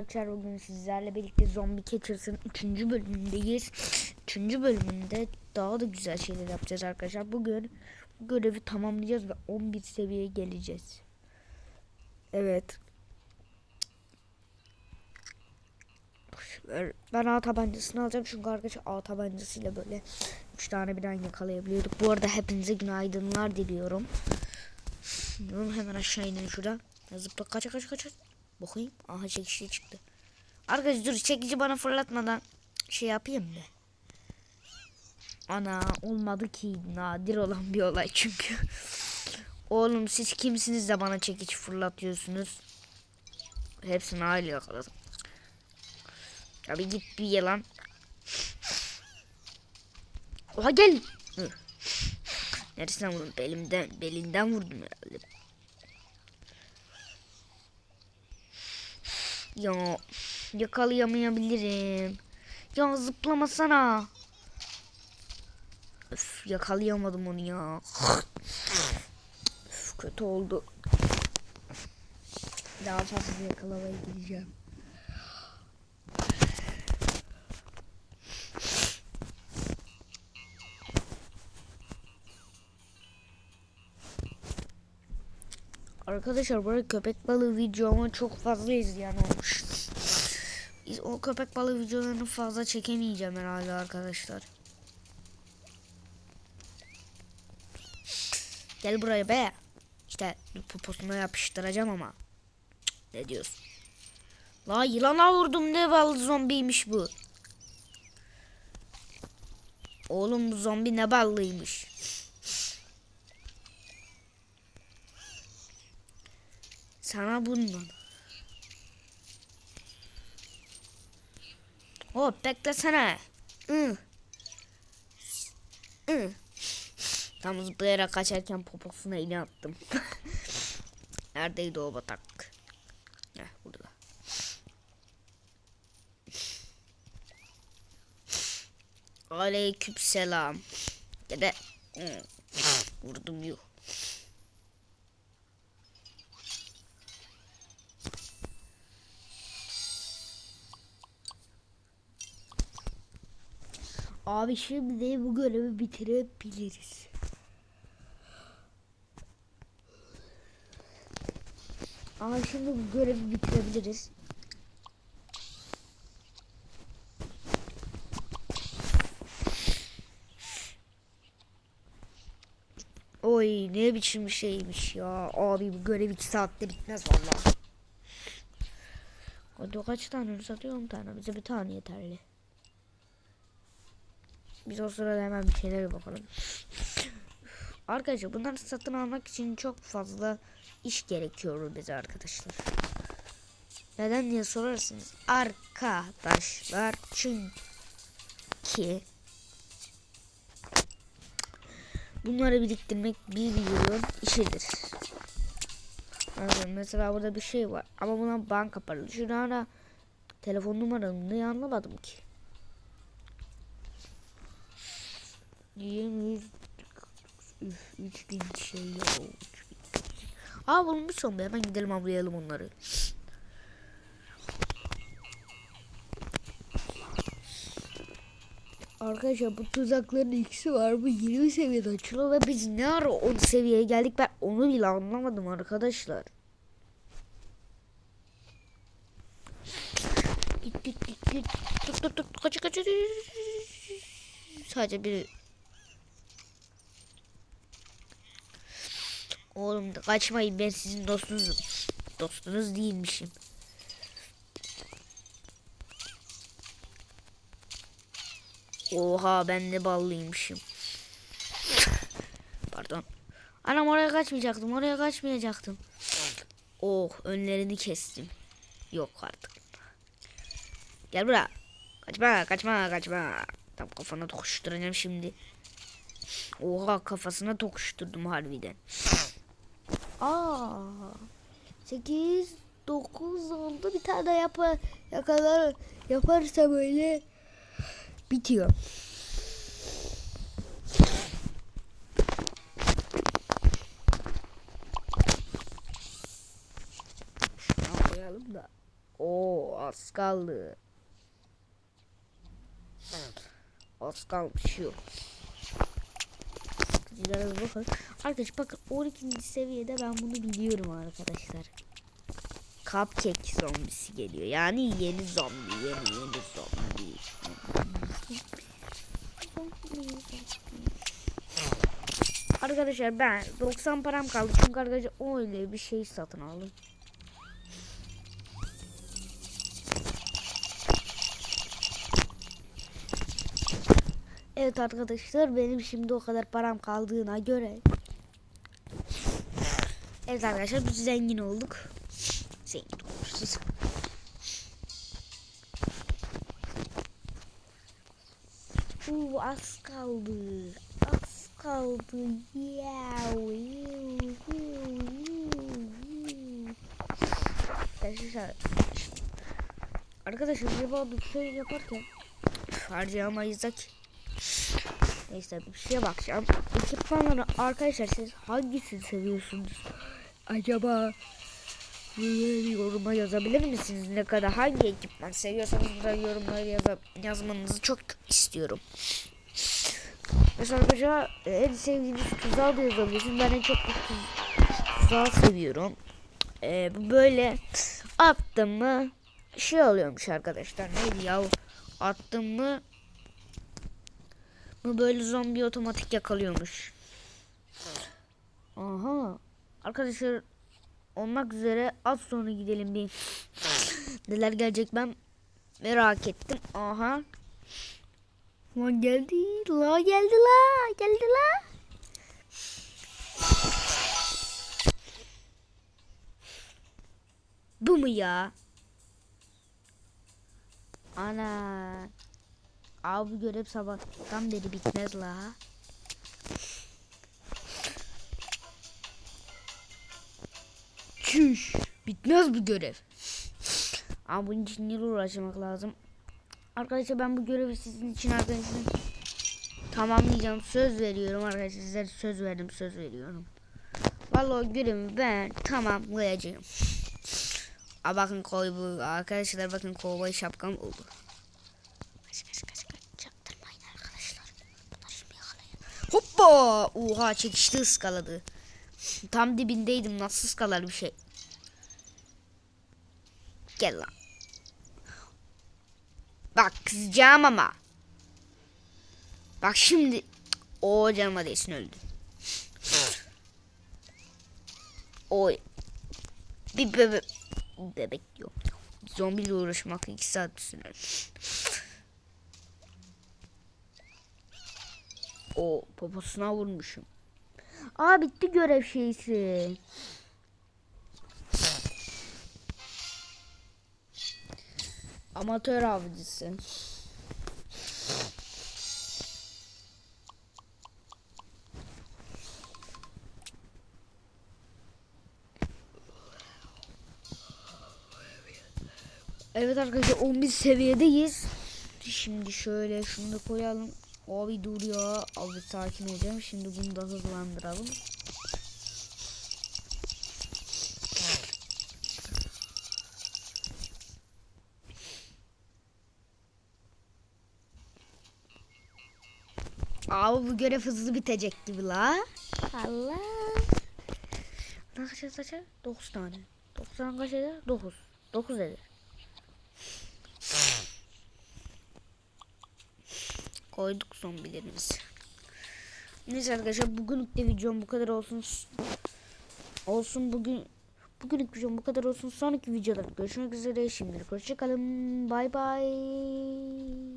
arkadaşlar bugün sizlerle birlikte Zombie Catchers'ın 3. bölümündeyiz. 3. bölümünde daha da güzel şeyler yapacağız arkadaşlar. Bugün bu görevi tamamlayacağız ve 11 seviyeye geleceğiz. Evet. Ben A tabancasını alacağım çünkü arkadaşlar A tabancasıyla böyle 3 tane birden yakalayabiliyorduk. Bu arada hepinize günaydınlar diliyorum. Hemen aşağı inin şurada. Zıpla kaça kaça kaça. Bakayım. Aha çekişi çıktı. Arkadaş dur çekici bana fırlatmadan şey yapayım mı? Ana olmadı ki nadir olan bir olay çünkü. Oğlum siz kimsiniz de bana çekici fırlatıyorsunuz? Hepsini aile yakaladım. Abi git bir yalan. Oha gel. Neresinden vurdum? Belimden, belinden vurdum herhalde. Ya yakalayamayabilirim. Ya zıplamasana. Öf, yakalayamadım onu ya. Öf, kötü oldu. Daha fazla yakalamaya gideceğim. Arkadaşlar böyle köpek balığı videomu çok fazla izleyen olmuş. O köpek balığı videolarını fazla çekemeyeceğim herhalde arkadaşlar. Gel buraya be. İşte poposuna yapıştıracağım ama. Ne diyorsun? La yılana vurdum ne ballı zombiymiş bu. Oğlum bu zombi ne ballıymış. Sana bundan. Hop beklesene. Hı. Hı. Tam zıplayarak kaçarken poposuna iğne attım. Neredeydi o batak? Heh burada. Aleyküm selam. Dede. Hı. Vurdum yuh. Abi şimdi bu görevi bitirebiliriz. Abi şimdi bu görevi bitirebiliriz. Oy ne biçim bir şeymiş ya. Abi bu görev 2 saatte bitmez vallahi. Hadi kaç tane satıyor 10 tane. Bize bir tane yeterli. Biz o sırada hemen bir şeylere bakalım. Arkadaşlar bunları satın almak için çok fazla iş gerekiyor bize arkadaşlar. Neden diye sorarsınız. Arkadaşlar çünkü bunları biriktirmek bir yılın işidir. Mesela burada bir şey var ama buna banka paralı. Şurada telefon numaramı anlamadım ki. 20 Üf, 3000 şey ya. 3000. Aa bulmuş zombi hemen gidelim avlayalım onları. Arkadaşlar bu tuzakların ikisi var. Bu 20 seviyede açılıyor ve biz ne ara 10 seviyeye geldik ben onu bile anlamadım arkadaşlar. Git git git git. Tuk tuk tuk kaç kaç. Sadece bir Oğlum kaçmayın ben sizin dostunuzum. Dostunuz değilmişim. Oha ben de ballıymışım. Pardon. Anam oraya kaçmayacaktım. Oraya kaçmayacaktım. Oh önlerini kestim. Yok artık. Gel buraya. Kaçma kaçma kaçma. Tam kafana tokuşturacağım şimdi. Oha kafasına tokuşturdum harbiden. Aa. 8 9 oldu. Bir tane yapar yakalar yaparsa böyle bitiyor. Şuna koyalım da Oo az kaldı. Az kalmış yok. Bir bakın. Arkadaşlar bakın 12. seviyede ben bunu biliyorum arkadaşlar. Cupcake zombisi geliyor. Yani yeni zombi, yeni yeni zombi. Arkadaşlar ben 90 param kaldı çünkü arkadaşlar öyle bir şey satın aldım. Evet arkadaşlar benim şimdi o kadar param kaldığına göre Evet arkadaşlar biz zengin olduk. Zengin olmuşuz. Uuu az kaldı. Az kaldı. Yeah. Arkadaşlar Arkadaşlar bir şey yaparken harcayamayız da ki. Neyse bir şeye bakacağım. Ekipmanları arkadaşlar siz hangisini seviyorsunuz? Acaba yoruma yazabilir misiniz? Ne kadar hangi ekipman seviyorsanız burada yorumlara yaza, yazmanızı çok istiyorum. Mesela e, en sevdiğiniz tuzağı da yazabilirsiniz. Ben en çok tuzağı seviyorum. Ee, böyle attım mı şey oluyormuş arkadaşlar. Neydi ya? Attım mı bu böyle zombi otomatik yakalıyormuş. Aha. Arkadaşlar olmak üzere az sonra gidelim bir. Neler gelecek ben merak ettim. Aha. Lan geldi. La geldi la. Geldi la. Bu mu ya? Ana. Abi bu görev sabahtan beri bitmez la. Çüş. Bitmez bu görev. Ama bunun için yıl uğraşmak lazım. Arkadaşlar ben bu görevi sizin için arkadaşlar tamamlayacağım. Söz veriyorum arkadaşlar. Size söz verdim söz veriyorum. Vallahi görevi ben tamamlayacağım. Aa, bakın koy bu arkadaşlar bakın kovboy şapkam oldu. Kaç kaç kaç kaç çaktırmayın arkadaşlar. Bunlar şimdi yakalayın. Hoppa! Oha çekişti ıskaladı. Tam dibindeydim nasıl ıskalar bir şey. Gel lan. Bak kızacağım ama. Bak şimdi. O canıma değsin öldü. Oy. Bir bebek. Bebek yok. Zombiyle uğraşmak iki saat sürer. O poposuna vurmuşum. Aa bitti görev şeysi. Amatör avcısı. Evet arkadaşlar 11 seviyedeyiz. Şimdi şöyle şunu da koyalım. Abi dur ya. Abi sakin olacağım. Şimdi bunu da hızlandıralım. Abi bu görev hızlı bitecek gibi la. Allah. Ne kaç kaç? 9 tane. 90 kaç eder? 9. 9 eder. Koyduk zombilerimizi. Neyse arkadaşlar bugünlük de videom bu kadar olsun. Olsun bugün bugünlük videom bu kadar olsun. Sonraki videoda görüşmek üzere. Şimdilik hoşçakalın. Bay bay.